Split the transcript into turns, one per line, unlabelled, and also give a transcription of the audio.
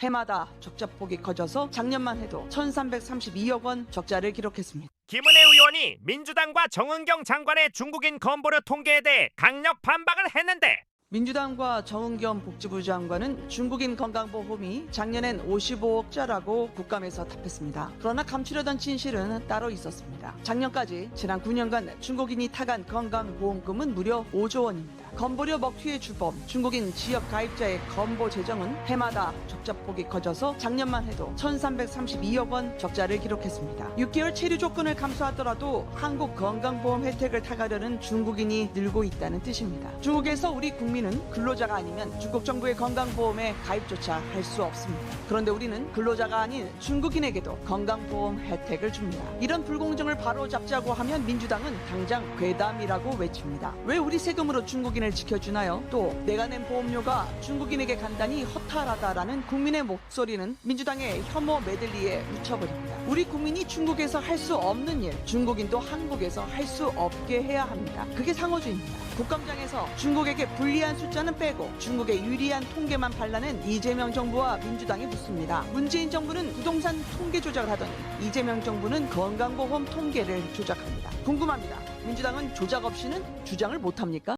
해마다 적자폭이 커져서 작년만 해도 1332억 원 적자를 기록했습니다.
김은혜 의원이 민주당과 정은경 장관의 중국인 건보료 통계에 대해 강력 반박을 했는데
민주당과 정은겸 복지부 장관은 중국인 건강보험이 작년엔 55억자라고 국감에서 답했습니다. 그러나 감추려던 진실은 따로 있었습니다. 작년까지 지난 9년간 중국인이 타간 건강보험금은 무려 5조 원입니다. 건보료 먹튀의 주범 중국인 지역 가입자의 건보 재정은 해마다 적자폭이 커져서 작년만 해도 1332억 원 적자를 기록했습니다. 6개월 체류 조건을 감수하더라도 한국 건강보험 혜택을 타가려는 중국인이 늘고 있다는 뜻입니다. 중국에서 우리 국민은 근로자가 아니면 중국 정부의 건강보험에 가입조차 할 수 없습니다. 그런데 우리는 근로자가 아닌 중국인에게도 건강보험 혜택을 줍니다. 이런 불공정을 바로잡자고 하면 민주당은 당장 괴담이라고 외칩니다. 왜 우리 세금으로 중국인 을 지켜주나요? 또 내가 낸 보험료가 중국인에게 간다니 허탈하다라는 국민의 목소리는 민주당의 혐오 메들리에 묻혀버립니다. 우리 국민이 중국에서 할 수 없는 일, 중국인도 한국에서 할 수 없게 해야 합니다. 그게 상호주의입니다. 국감장에서 중국에게 불리한 숫자는 빼고 중국에 유리한 통계만 발라낸 이재명 정부와 민주당이 붙습니다. 문재인 정부는 부동산 통계 조작을 하더니 이재명 정부는 건강보험 통계를 조작합니다. 궁금합니다. 민주당은 조작 없이는 주장을 못합니까?